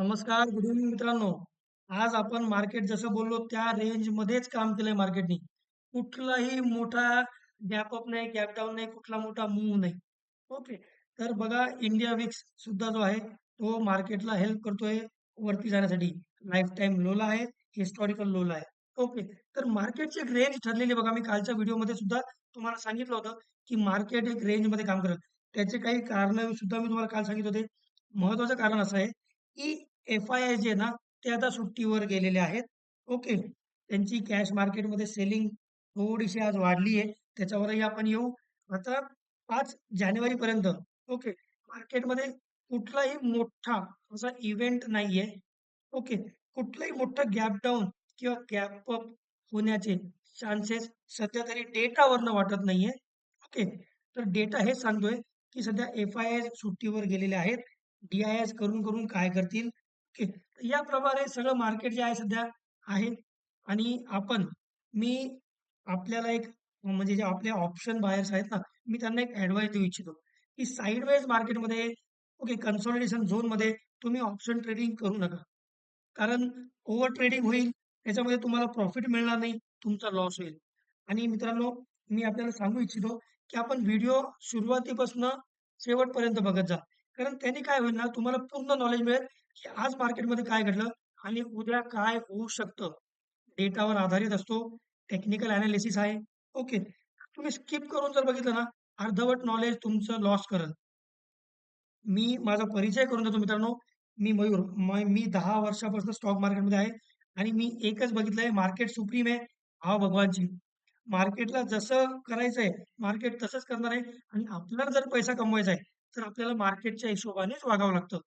नमस्कार, good evening मित्रांनो. आज आपण मार्केट जसं बोललो त्या रेंजमध्येच काम केलंय मार्केटनी. कुठलाही मोठा गॅप अप नाही, गॅप डाऊन नाही, कुठला मोठा मूव्ह नाही. ओके. तर बघा इंडिया विक्स सुद्धा जो आहे तो मार्केटला हेल्प करतोय वरती जाण्यासाठी. लाईफटाईम लोला आहे, हिस्टॉरिकल लोला आहे. ओके. तर मार्केटची एक रेंज ठरलेली बघा. मी कालच्या व्हिडिओमध्ये सुद्धा तुम्हाला सांगितलं होतं, की मार्केट एक रेंजमध्ये काम करेल. त्याचे काही कारण सुद्धा मी तुम्हाला काल सांगितले होते. महत्वाचं कारण असं आहे, की एफ-आय-आय जे ना, ते आता सुट्टीवर गेलेले आहेत. ओके. त्यांची कॅश मार्केटमध्ये सेलिंग थोडीशी आज वाढली आहे. त्याच्यावरही आपण येऊ. आता 5 जानेवारीपर्यंत ओके. मार्केटमध्ये कुठलाही मोठा असा इव्हेंट नाहीये. ओके. कुठलाही मोठा गॅप डाऊन किंवा गॅप अप होण्याचे चान्सेस सध्या तरी डेटावरनं वाटत नाहीये. ओके. तर डेटा हेच सांगतोय, की सध्या एफ-आय-आय सुट्टीवर गेलेले आहेत. डी आय एस करून-करून काय करतील? ओके. याप्रमाणे सगळं मार्केट जे आहे सध्या आहे आणि आपण मी आपल्याला एक म्हणजे जे आपले ऑप्शन बायर्स आहेत ना, मी त्यांना एक ऍडवाइस देऊ इच्छितो, की साइडवेज मार्केटमध्ये ओके कन्सॉलिडेशन झोनमध्ये तुम्ही ऑप्शन ट्रेडिंग करू नका. कारण ओव्हर ट्रेडिंग होईल. त्याच्यामध्ये तुम्हाला प्रॉफिट मिळणार नाही. तुमचा लॉस होईल. आणि मित्रांनो, मी आपल्याला सांगू इच्छितो, की आपण व्हिडिओ सुरुवातीपासून शेवटपर्यंत बघत जा. कारण त्यांनी काय होईल ना, तुम्हाला पूर्ण नॉलेज मिळेल, की आज मार्केटमध्ये काय घडलं आणि उद्या काय होऊ शकतं. डेटावर आधारित असतो. टेक्निकल अनालिसिस आहे. ओके. तुम्ही स्किप करून जर बघितलं ना, अर्धवट नॉलेज तुमचं लॉस करेल. मी माझा परिचय करून देतो मित्रांनो. मी मयूर. मी दहा वर्षापासून स्टॉक मार्केटमध्ये आहे आणि मी एकच बघितलंय मार्केट सुप्रीम आहे, हा भगवानची. मार्केटला जसं करायचंय, मार्केट तसंच करणार आहे आणि आपल्याला जर पैसा कमवायचा आहे, तर आपल्याला मार्केटच्या हिशोबानेच वागावं लागतं.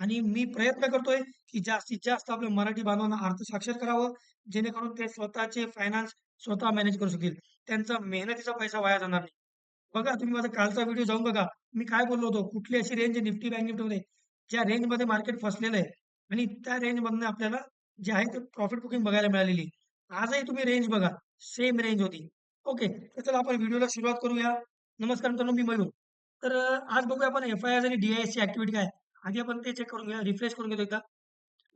आणि मी प्रयत्न करतोय, की जास्तीत जास्त आपल्या मराठी बांधवांना अर्थसाक्षर करावं, जेणेकरून ते स्वतःचे फायनान्स स्वतः मॅनेज करू शकतील. त्यांचा मेहनतीचा पैसा वाया जाणार नाही. बघा तुम्ही माझा कालचा व्हिडिओ जाऊन बघा. मी काय बोललो होतो, कुठली अशी रेंज निफ्टी बँक निफ्टीमध्ये, ज्या रेंजमध्ये मार्केट फसलेलं आहे आणि त्या रेंजमधनं आपल्याला जे आहे ते प्रॉफिट बुकिंग बघायला मिळालेली आजही तुम्ही रेंज बघा, सेम रेंज होती. ओके. तर चला आपण व्हिडिओला सुरुवात करूया. नमस्कार मित्रांनो, मी मयूर. तर आज बघूया आपण एफ आय आर आणि डीआयएसची ऍक्टिव्हिटी काय आधी आपण ते चेक करून घेऊया. रिफ्रेश करून घेतो एकदा.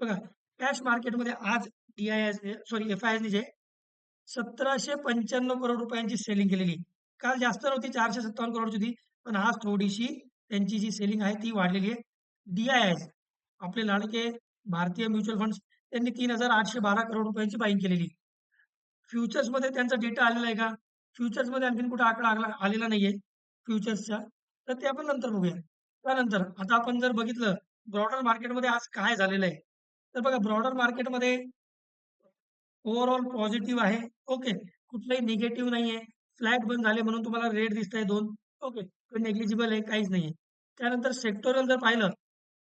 बघा, कॅश मार्केटमध्ये आज D IS sorry F I एसने जे 1795 करोड रुपयांची सेलिंग केलेली. काल जास्त नव्हती 457 करोडची होती. पण आज थोडीशी त्यांची जी सेलिंग आहे ती वाढलेली आहे. डी-आय-एस आपले लाडके भारतीय म्युच्युअल फंड त्यांनी 3812 करोड रुपयांची बाईंग केलेली. फ्युचर्समध्ये त्यांचा डेटा आलेला आहे का? फ्युचर्समध्ये आणखीन कुठे आकडा आला आलेला नाहीये फ्युचर्सचा. तर ते आपण नंतर बघूया. त्यानंतर आता आपण जर बघितलं ब्रॉडर मार्केटमध्ये आज काय झालेलं आहे. तर बघा ब्रॉडर मार्केटमध्ये ओव्हरऑल पॉझिटिव्ह आहे. ओके. कुठलाही निगेटिव्ह नाहीये. फ्लॅट बंद झाले म्हणून तुम्हाला रेड दिसताय दोन ओके. नेग्लिजिबल आहे, काहीच नाहीये. त्यानंतर सेक्टोरल जर पाहिलं,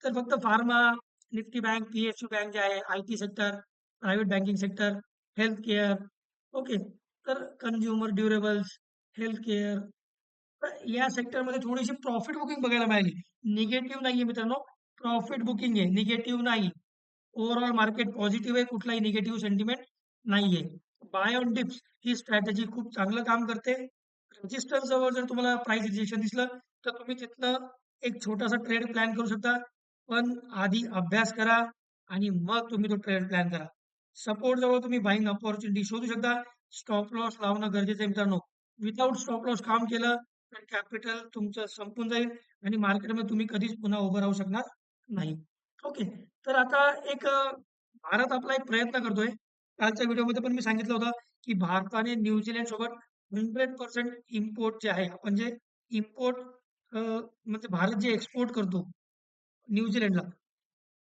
तर फक्त pharma, Nifty bank, PSU bank जे आहे, IT sector, private banking sector, health care okay. तर कन्झ्युमर ड्युरेबल्स, हेल्थ केअर तर या सेक्टरमध्ये थोडीशी प्रॉफिट बुकिंग बघायला मिळाली. निगेटिव्ह नाहीये मित्रांनो. प्रॉफिट बुकिंग आहे, निगेटिव्ह नाही. ओव्हरऑल मार्केट पॉझिटिव्ह आहे. कुठलाही निगेटिव्ह सेंटिमेंट नाहीये. बाय ऑन डिप्स ही स्ट्रॅटेजी खूप चांगलं काम करते. रेझिस्टन्स जवळ जर तुम्हाला प्राइस रिजेक्शन दिसलं, तर तुम्ही तिथलं एक छोटासा ट्रेड प्लॅन करू शकता. पण आधी अभ्यास करा आणि मग तुम्ही तो ट्रेड प्लॅन करा. सपोर्ट जवळ तुम्ही बाईंग अपॉर्च्युनिटी शोधू शकता. स्टॉप लॉस लावणं गरजेचं आहे मित्रांनो. विदाउट स्टॉप लॉस काम केलं, कॅपिटल तुमचं संपून जाईल आणि मार्केटमध्ये तुम्ही कधीच पुन्हा उभं राहू शकणार नाही. ओके. तर आता एक भारत आपला एक प्रयत्न करतोय. कालच्या व्हिडिओमध्ये पण मी सांगितलं होतं, की भारताने न्यूझीलंड सोबत हंड्रेड पर्सेंट इम्पोर्ट जे आहे, आपण जे इम्पोर्ट म्हणजे भारत जे एक्सपोर्ट करतो न्यूझीलंडला,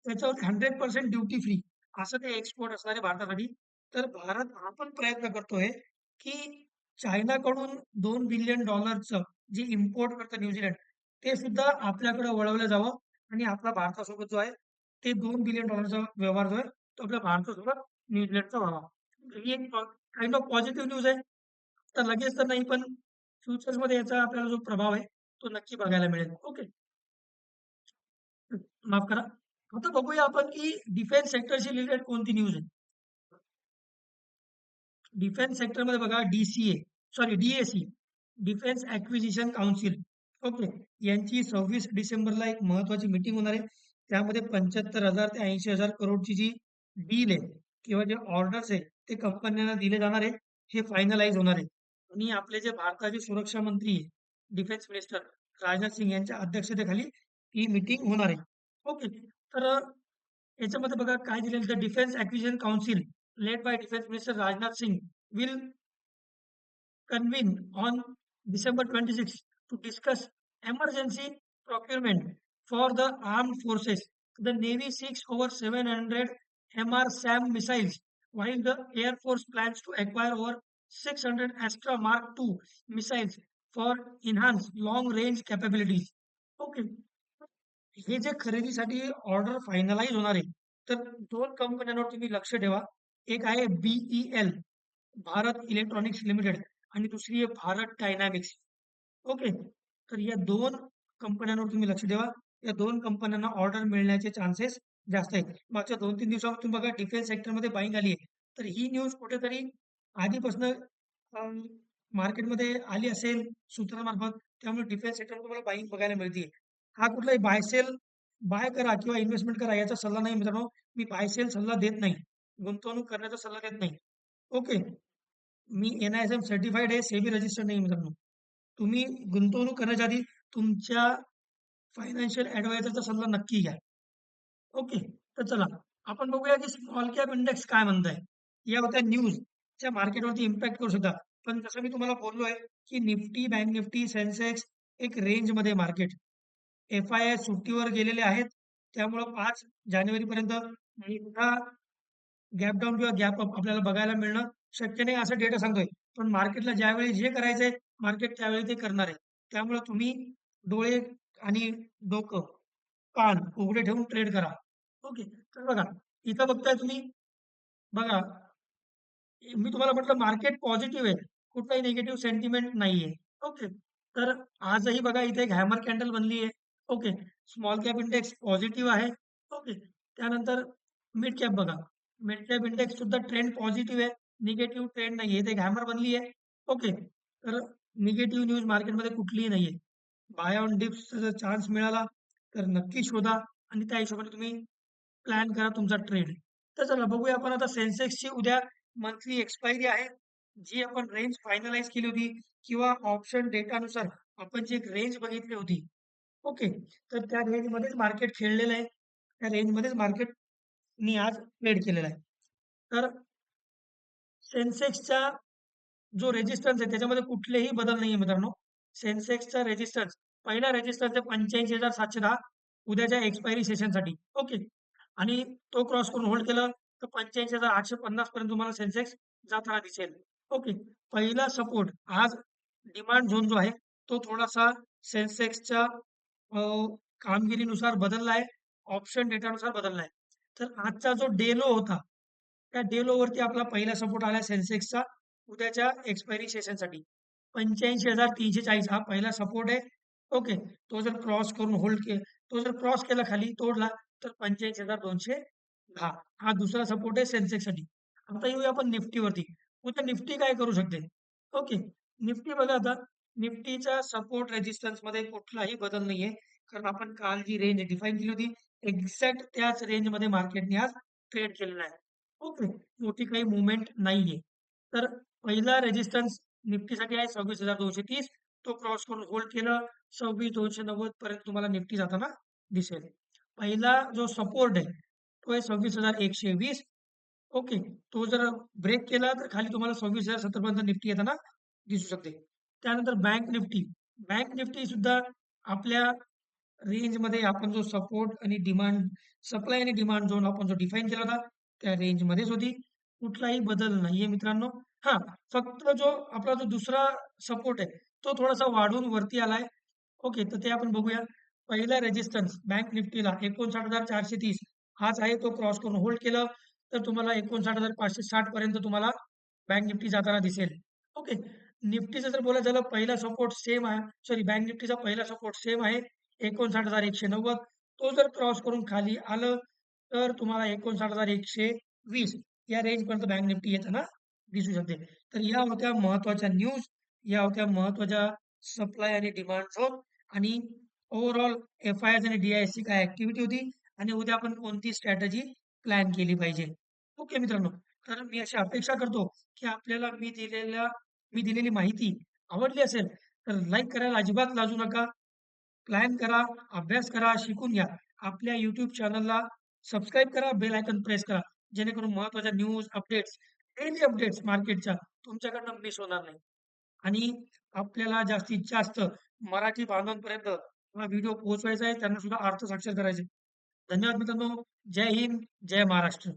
त्याच्यावर 100% ड्युटी फ्री असं ते एक्सपोर्ट असणार आहे भारतासाठी. तर भारत हा पण प्रयत्न करतोय, की चायनाकडून $2 बिलियन जे इम्पोर्ट करतं न्यूझीलंड, ते सुद्धा आपल्याकडे वळवलं जावं आणि आपला भारतासोबत जो आहे, ते $2 बिलियन व्यवहार जो आहे, तो आपल्या भारतासोबत न्यूझीलंडचा व्हावा. म्हणजे ही एक काइंड ऑफ पॉझिटिव्ह न्यूज आहे. तर लगेच तर नाही, पण फ्युचर्समध्ये याचा आपल्याला जो प्रभाव आहे, तो नक्की बघायला मिळेल. ओके. माफ करा. आता बघूया आपण, की डिफेन्स सेक्टरशी रिलेटेड कोणती न्यूज आहे. डिफेन्स सेक्टरमध्ये बघा DCA sorry DAC defence acquisition council. Okay. यांची 26 डिसेंबरला एक महत्वाची मीटिंग होणार आहे. त्यामध्ये पंच्याहत्तर हजार ते ऐंशी हजार करोडची जी डील आहे किंवा जे ऑर्डर्स आहे ते कंपन्यांना दिले जाणार आहे. हे फायनलाइज होणार आहे. आणि आपले जे भारताचे सुरक्षा मंत्री डिफेन्स मिनिस्टर राजनाथ सिंग यांच्या अध्यक्षतेखाली ही मीटिंग होणार आहे. ओके तर याच्यामध्ये बघा काय दिलेलं तर defence acquisition council. Led by defence Minister Rajnath Singh will convene on December 26 to discuss emergency procurement for the armed forces. The Navy seeks over 700 MR SAM missiles, while the Air Force plans to acquire over 600 Astra Mark II missiles for enhanced long-range capabilities. Okay. हे जे खरेदीसाठी order finalise होणार आहे तर दोन कंपन्यांवर तुम्ही लक्ष ठेवा एक आहे बीईएल भारत इलेक्ट्रॉनिक्स लिमिटेड आणि दुसरी आहे भारत डायनॅमिक्स ओके तर या दोन कंपन्यांवर तुम्ही लक्ष देवा या दोन कंपन्यांना ऑर्डर मिळण्याचे चान्सेस जास्त आहेत. मागच्या दोन तीन दिवसावर तुम्ही बघा डिफेन्स सेक्टरमध्ये बाईंग आली आहे. तर ही न्यूज कुठेतरी आधीपासून मार्केटमध्ये आली असेल सूत्रामार्फत त्यामुळे डिफेन्स सेक्टर तुम्हाला बाईंग बघायला मिळते हा कुठलाही बाय सेल बाय करा किंवा इन्व्हेस्टमेंट करा याचा सल्ला नाही मित्रांनो. मी बाय सेल सल्ला देत नाही. गुंतवणूक करण्याचा सल्ला देत नाही. Okay me N I S M certified आहे सेबी रजिस्टर्ड नाही मित्रांनो. तुम्ही गुंतवणूक करण्याच्या आधी तुमच्या फायनान्शियल ऍडवायझरचा सल्ला नक्की घ्या. ओके तर चला आपण बघूया की स्मॉल कॅप इंडेक्स काय म्हणताय. या होत्या न्यूज च्या मार्केटवरती इम्पॅक्ट करू शकतात पण जसं मी तुम्हाला बोललोय की निफ्टी बँक निफ्टी सेन्सेक्स एक रेंजमध्ये मार्केट एफ आय आय सुट्टीवर गेलेले आहेत. त्यामुळं पाच जानेवारी पर्यंत मोठा गॅप डाऊन किंवा गॅप अप आपल्याला बघायला मिळणं शक्य नाही असं डेटा सांगतोय. पण मार्केटला ज्यावेळी जे करायचंय मार्केट त्यावेळी ते करणार आहे. त्यामुळे तुम्ही डोळे आणि डोकं कान उघडे ठेवून ट्रेड करा. ओके तर बघा इथं बघताय तुम्ही बघा मी तुम्हाला म्हटलं मार्केट पॉझिटिव्ह आहे. कुठलाही निगेटिव्ह सेंटिमेंट नाहीये. ओके तर आजही बघा इथे एक हॅमर कॅन्डल बनली आहे. Okay small cap index positive आहे. ओके त्यानंतर मिड कॅप बघा. मिड इंडेक्स सुद्धा ट्रेंड पॉझिटिव्ह आहे. निगेटिव्ह ट्रेंड नाहीये. ते घॅमर बनली आहे. ओके तर निगेटिव्ह न्यूज मार्केटमध्ये कुठलीही नाहीये. बाय ऑन डिप्स जर चान्स मिळाला तर नक्की शोधा आणि त्या हिशोबाने तुम्ही प्लॅन करा तुमचा ट्रेड तर चला बघूया आपण आता सेन्सेक्सची उद्या मंथली एक्सपायरी आहे. जी आपण रेंज फायनलाइज केली होती किंवा ऑप्शन डेटानुसार आपण जी एक रेंज बघितली होती. ओके तर त्या रेंजमध्येच मार्केट खेळलेलं आहे. त्या रेंजमध्येच मी आज ट्रेड केलेला आहे. तर सेन्सेक्सचा जो रेजिस्टन्स आहे त्याच्यामध्ये कुठलेही बदल नाहीये मित्रांनो. सेन्सेक्सचा रेजिस्टन्स पहिला रेजिस्टन्स आहे पंच्याऐंशी हजार सातशे दहा उद्याच्या एक्सपायरी सेशनसाठी ओके आणि तो क्रॉस करून होल्ड केलं तर पंच्याऐंशी हजार आठशे पन्नास पर्यंत तुम्हाला सेन्सेक्स जाताना दिसेल. ओके पहिला सपोर्ट आज डिमांड झोन जो आहे तो थोडासा सेन्सेक्सच्या कामगिरीनुसार बदलला आहे ऑप्शन डेटानुसार बदलला आहे. तर आजचा जो डेलो होता त्या डेलो वरती आपला पहिला सपोर्ट आला सेन्सेक्सचा उद्याच्या एक्सपायरी सेशनसाठी पंच्याऐंशी हजार तीनशे चाळीस हा पहिला सपोर्ट आहे. ओके तो जर क्रॉस करून होल्ड के तो जर क्रॉस केला खाली तोडला तर पंच्याऐंशी हजार दोनशे दहा. हा दुसरा सपोर्ट आहे सेन्सेक्ससाठी आता येऊया आपण निफ्टीवरती. उद्या निफ्टी काय करू शकते? ओके निफ्टी बघा आता. निफ्टीच्या सपोर्ट रेजिस्टन्समध्ये कुठलाही बदल नाहीये. कारण आपण काल जी रेंज डिफाईन केली होती एक्झॅक्ट त्याच रेंजमध्ये मार्केटने आज ट्रेड केलेला आहे. ओके मोठी काही मुवमेंट नाहीये. तर पहिला रेजिस्टन्स निफ्टीसाठी आहे सव्वीस हजार दोनशे तीस. तो क्रॉस करून होल्ड केलं सव्वीस दोनशे नव्वद पर्यंत तुम्हाला निफ्टी जाताना दिसेल. पहिला जो सपोर्ट आहे तो आहे सव्वीस हजार एकशे वीस. ओके तो जर ब्रेक केला तर खाली तुम्हाला सव्वीस हजार सत्तर पर्यंत निफ्टी येताना दिसू शकते. त्यानंतर बँक निफ्टी. बँक निफ्टी सुद्धा आपल्या रेंजमध्ये आपण जो सपोर्ट आणि डिमांड सप्लाय आणि डिमांड झोन आपण जो डिफाईन केला होता त्या रेंजमध्येच होती. कुठलाही बदल नाहीये मित्रांनो. हा फक्त जो आपला जो दुसरा सपोर्ट आहे तो थोडासा वाढून वरती आलाय. ओके तर ते आपण बघूया. पहिला रेजिस्टन्स बँक निफ्टीला एकोणसाठ हजार चारशे तीस. हाच आहे तो क्रॉस करून होल्ड केलं. तर तुम्हाला एकोणसाठ हजार पाचशे साठ पर्यंत तुम्हाला बँक निफ्टी जाताना दिसेल. ओके निफ्टीचं जर बोलायचं झालं पहिला सपोर्ट सेम आहे. सॉरी बँक निफ्टीचा पहिला सपोर्ट सेम आहे. एकोणसाठ हजार एकशे नव्वद तो जर क्रॉस करून खाली आलं तर तुम्हाला एकोणसाठ हजार एकशे वीस या रेंज पर्यंत बँक निफ्टी येताना दिसू शकते तर या होत्या महत्त्वाच्या न्यूज या होत्या महत्त्वाच्या सप्लाय आणि डिमांड झोन आणि ओव्हरऑल एफ आय एस आणि डी आय काय ऍक्टिव्हिटी होती आणि उद्या आपण कोणती स्ट्रॅटेजी प्लॅन केली पाहिजे. ओके मित्रांनो. तर मी अशी अपेक्षा करतो, की आपल्याला मी दिलेल्या मी दिलेली माहिती आवडली असेल, तर लाईक करायला अजिबात लाजू नका. प्लॅन करा, अभ्यास करा, शिकून घ्या. आपल्या युट्यूब चॅनलला सबस्क्राईब करा, बेल आयकन प्रेस करा. जेणेकरून महत्त्वाच्या न्यूज, अपडेट्स, डेली अपडेट्स मार्केटच्या तुमच्याकडनं मिस होणार नाही. आणि आपल्याला जास्तीत जास्त मराठी बांधवांपर्यंत हा व्हिडिओ पोहोचवायचा आहे. त्यांना सुद्धा अर्थ साक्षर करायचे. धन्यवाद मित्रांनो. जय हिंद, जय महाराष्ट्र.